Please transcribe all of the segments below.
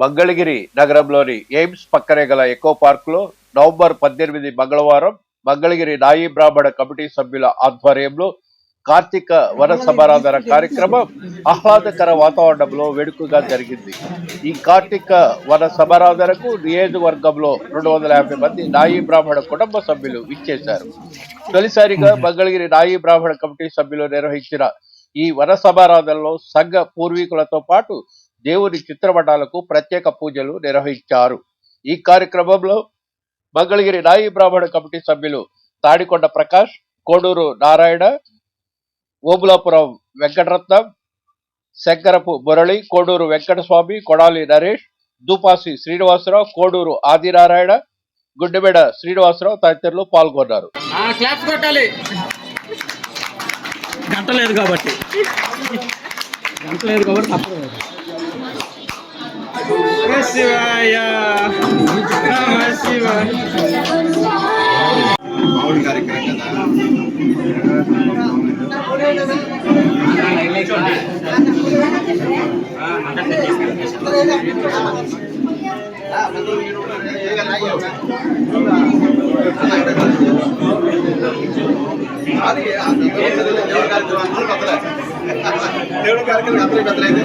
మంగళగిరి నగరంలోని ఎయిమ్స్ పక్కనే గల ఎకో పార్క్లో నవంబర్ పద్దెనిమిది మంగళవారం మంగళగిరి నాయి బ్రాహ్మణ కమిటీ సభ్యుల ఆధ్వర్యంలో కార్తీక వన సమారాధన కార్యక్రమం ఆహ్లాదకర వాతావరణంలో వేడుకగా జరిగింది. ఈ కార్తీక వన సమారాధనకు నియోజకవర్గంలో రెండు వందల యాభై మంది నాయి బ్రాహ్మణ కుటుంబ సభ్యులు ఇచ్చేశారు తొలిసారిగా మంగళగిరి నాయి బ్రాహ్మణ కమిటీ సభ్యులు నిర్వహించిన ఈ వన సమారాధనలో సంఘ పూర్వీకులతో పాటు దేవుని చిత్రపటాలకు ప్రత్యేక పూజలు నిర్వహించారు. ఈ కార్యక్రమంలో మంగళగిరి నాయి బ్రాహ్మణ కమిటీ సభ్యులు తాడికొండ ప్రకాష్ కోడూరు నారాయణ ఓబులాపురం వెంకటరత్నం శంకరపు మురళి కోడూరు వెంకటస్వామి కొడాలి నరేష్ దూపాసి శ్రీనివాసరావు కోడూరు ఆదినారాయణ గుడ్డెమెడ శ్రీనివాసరావు తదితరులు పాల్గొన్నారు. గంట లేదు కాబట్టి. గంట లేదు కాబట్టి తప్పదు. నమ శివాయ నమ శివాయ మామూలు కార్యక్రమం కదా దేవుడి కార్యక్రమం అందరూ పెద్దలైతే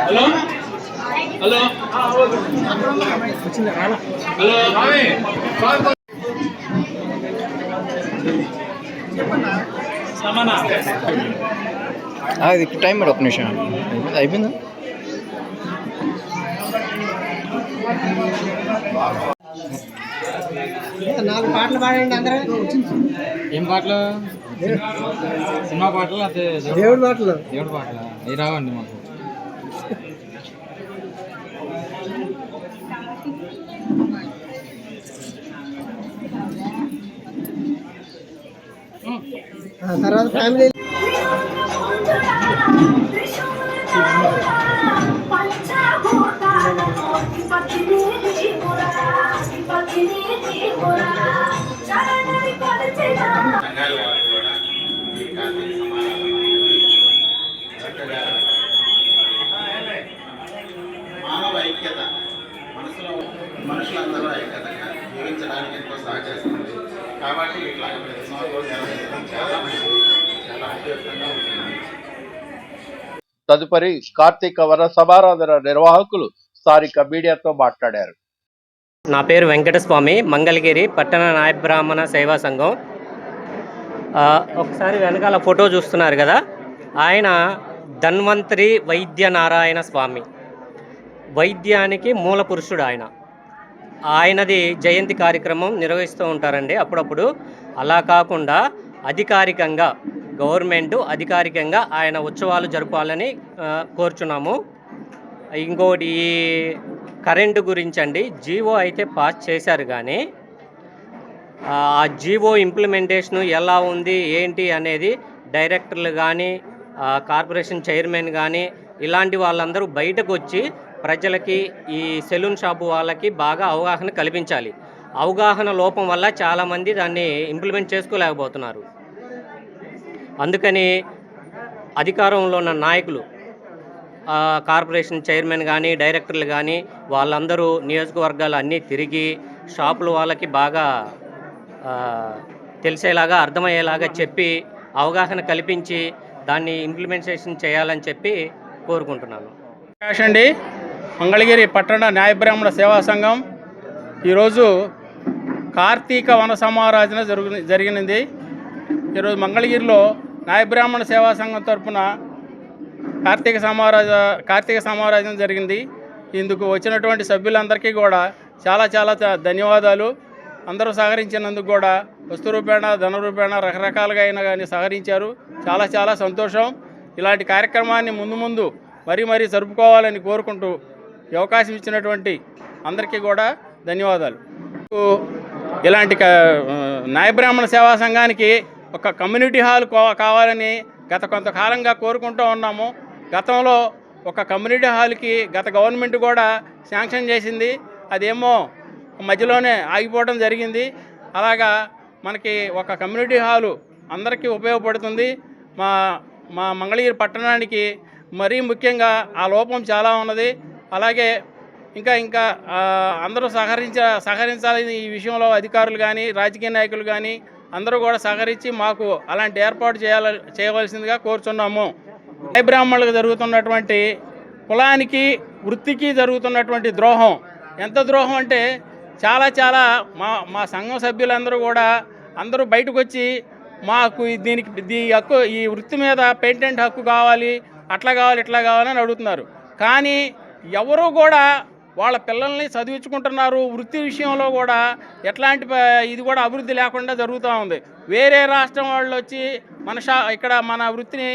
హలో హలో హలో సమానా అది టైం మరి ఒక నిమిషం. అయిపోయిందా? నాలుగు పాటలు పాడండి అందరూ. ఏం పాటలు? సినిమా పాటలు అదే దేవుడి పాటలు? దేవుడి పాటలు? అవి రావండి మాకు? తర్వాత ఫ్యామిలీ కాబట్టి చాలా చాలా ఉంటుంది తదుపరి కార్తీక వన సమారాధన నిర్వాహకులు స్థానిక మీడియాతో మాట్లాడారు. నా పేరు వెంకటస్వామి మంగళగిరి పట్టణ నాయ బ్రాహ్మణ సేవా సంఘం. ఆ, ఒకసారి వెనకాల ఫోటో చూస్తున్నారు కదా ఆయన ధన్వంతరి వైద్య నారాయణ స్వామి. వైద్యానికి మూల పురుషుడు ఆయన. ఆయనది జయంతి కార్యక్రమం నిర్వహిస్తూ ఉంటారండి. అప్పుడప్పుడు అలా కాకుండా అధికారికంగా గవర్నమెంట్ అధికారికంగా ఆయన ఉత్సవాలు జరపాలని కోరుచున్నాము. ఇంకోటి ఈ కరెంటు గురించి అండి జీవో అయితే పాస్ చేశారు కానీ ఆ జీవో ఇంప్లిమెంటేషన్ ఎలా ఉంది ఏంటి అనేది డైరెక్టర్లు కానీ కార్పొరేషన్ చైర్మన్ కానీ ఇలాంటి వాళ్ళందరూ బయటకు వచ్చి ప్రజలకి ఈ సెలూన్ షాపు వాళ్ళకి బాగా అవగాహన కల్పించాలి. అవగాహన లోపం వల్ల చాలామంది దాన్ని ఇంప్లిమెంట్ చేసుకోలేకపోతున్నారు. అందుకని అధికారంలో ఉన్న నాయకులు కార్పొరేషన్ చైర్మన్ కానీ డైరెక్టర్లు కానీ వాళ్ళందరూ నియోజకవర్గాలు అన్నీ తిరిగి షాపుల వాళ్ళకి బాగా తెలిసేలాగా అర్థమయ్యేలాగా చెప్పి అవగాహన కల్పించి దాన్ని ఇంప్లిమెంటేషన్ చేయాలని చెప్పి కోరుకుంటున్నాను. అండి. మంగళగిరి పట్టణ న్యాయబ్రాహ్మణ సేవా సంఘం ఈరోజు కార్తీక వన సమారాధన జరుగు జరిగినది. ఈరోజు మంగళగిరిలో న్యాయబ్రాహ్మణ సేవా సంఘం తరపున కార్తీక సమారాధ కార్తీక సమారాధన జరిగింది. ఇందుకు వచ్చినటువంటి సభ్యులందరికీ కూడా చాలా చాలా ధన్యవాదాలు. అందరూ సహకరించినందుకు కూడా వస్తు రూపేణ ధన రూపేణ రకరకాలుగా అయినా కానీ సహకరించారు. చాలా చాలా సంతోషం. ఇలాంటి కార్యక్రమాన్ని ముందు ముందు మరీ మరీ జరుపుకోవాలని కోరుకుంటూ ఈ అవకాశం ఇచ్చినటువంటి అందరికీ కూడా ధన్యవాదాలు. ఇలాంటి నాయబ్రాహ్మణ సేవా సంఘానికి ఒక కమ్యూనిటీ హాల్ కో- కావాలని గత కొంతకాలంగా కోరుకుంటూ ఉన్నాము. గతంలో ఒక కమ్యూనిటీ హాల్కి గత గవర్నమెంట్ కూడా శాంక్షన్ చేసింది. అదేమో మధ్యలోనే ఆగిపోవడం జరిగింది. అలాగా మనకి ఒక కమ్యూనిటీ హాలు అందరికీ ఉపయోగపడుతుంది. మా మా మంగళగిరి పట్టణానికి మరీ ముఖ్యంగా ఆ లోపం చాలా ఉన్నది. అలాగే ఇంకా ఇంకా అందరూ సహకరించ సహకరించాలని ఈ విషయంలో అధికారులు కానీ రాజకీయ నాయకులు కానీ అందరూ కూడా సహకరించి మాకు అలాంటి ఏర్పాటు చేయాల చేయవలసిందిగా కోరుచున్నాము. జై బ్రాహ్మణులకు జరుగుతున్నటువంటి కులానికి వృత్తికి జరుగుతున్నటువంటి ద్రోహం. ఎంత ద్రోహం అంటే చాలా చాలా మా మా సంఘం సభ్యులందరూ కూడా అందరూ బయటకు వచ్చి మాకు దీనికి దీ హక్కు ఈ వృత్తి మీద పేటెంట్ హక్కు కావాలి అట్లా కావాలి ఇట్లా కావాలని అడుగుతున్నారు. కానీ ఎవరు కూడా వాళ్ళ పిల్లల్ని చదివించుకుంటున్నారు వృత్తి విషయంలో కూడా ఎట్లాంటి ఇది కూడా అభివృద్ధి లేకుండా జరుగుతూ ఉంది. వేరే రాష్ట్రం వాళ్ళు వచ్చి మన షా ఇక్కడ మన వృత్తిని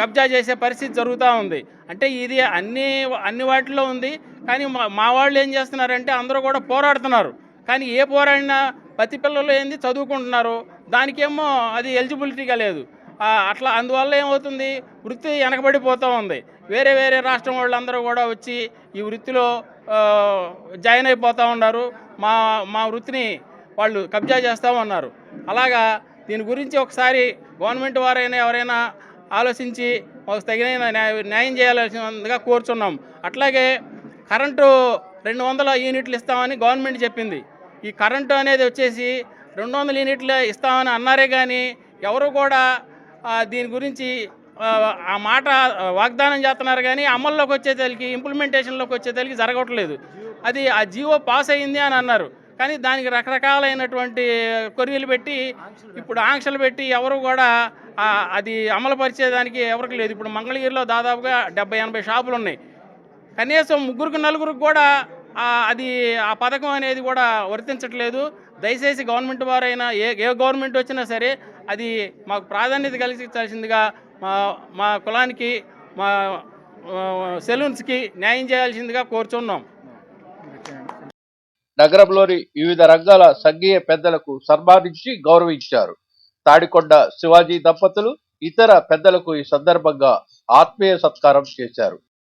కబ్జా చేసే పరిస్థితి జరుగుతూ ఉంది. అంటే ఇది అన్ని అన్ని వాటిలో ఉంది. కానీ మా మా వాళ్ళు ఏం చేస్తున్నారంటే అందరూ కూడా పోరాడుతున్నారు. కానీ ఏ పోరాడినా ప్రతి పిల్లలు ఏంది చదువుకుంటున్నారు. దానికేమో అది ఎలిజిబిలిటీగా లేదు. అట్లా అందువల్ల ఏమవుతుంది? వృత్తి వెనకబడిపోతూ ఉంది. వేరే వేరే రాష్ట్రం వాళ్ళందరూ కూడా వచ్చి ఈ వృత్తిలో జాయిన్ అయిపోతూ ఉన్నారు. మా మా వృత్తిని వాళ్ళు కబ్జా చేస్తూ ఉన్నారు. అలాగా దీని గురించి ఒకసారి గవర్నమెంట్ వారైనా ఎవరైనా ఆలోచించి మాకు తగిన న్యాయ- న్యాయం చేయాల్సిందిగా కోరుచున్నాం. అట్లాగే కరెంటు రెండు వందల యూనిట్లు ఇస్తామని గవర్నమెంట్ చెప్పింది. ఈ కరెంటు అనేది వచ్చేసి రెండు వందల యూనిట్లు ఇస్తామని అన్నారే కానీ ఎవరు కూడా దీని గురించి ఆ, మాట వాగ్దానం చేస్తున్నారు కానీ అమల్లోకి వచ్చేసరికి ఇంప్లిమెంటేషన్లోకి వచ్చేసరికి జరగట్లేదు. అది ఆ జీవో పాస్ అయింది అని అన్నారు. కానీ దానికి రకరకాలైనటువంటి కొర్రీలు పెట్టి ఇప్పుడు ఆంక్షలు పెట్టి ఎవరు కూడా అది అమలు పరిచేదానికి ఎవరికి లేదు. ఇప్పుడు మంగళగిరిలో దాదాపుగా డెబ్బై ఎనభై షాపులు ఉన్నాయి. కనీసం ముగ్గురికి నలుగురికి కూడా అది ఆ పథకం అనేది కూడా వర్తించట్లేదు. దయచేసి గవర్నమెంట్ వారైనా ఏ ఏ గవర్నమెంట్ వచ్చినా సరే అది మాకు ప్రాధాన్యత కలిగించాల్సిందిగా మా మా కులానికి మా సెలూన్స్కి న్యాయం చేయాల్సిందిగా కోరుచున్నాం. నగరంలోని వివిధ రంగాల సంఘీయ పెద్దలకు సన్మానించి గౌరవించారు. తాడికొండ శివాజీ దంపతులు ఇతర పెద్దలకు ఈ సందర్భంగా ఆత్మీయ సత్కారం చేశారు.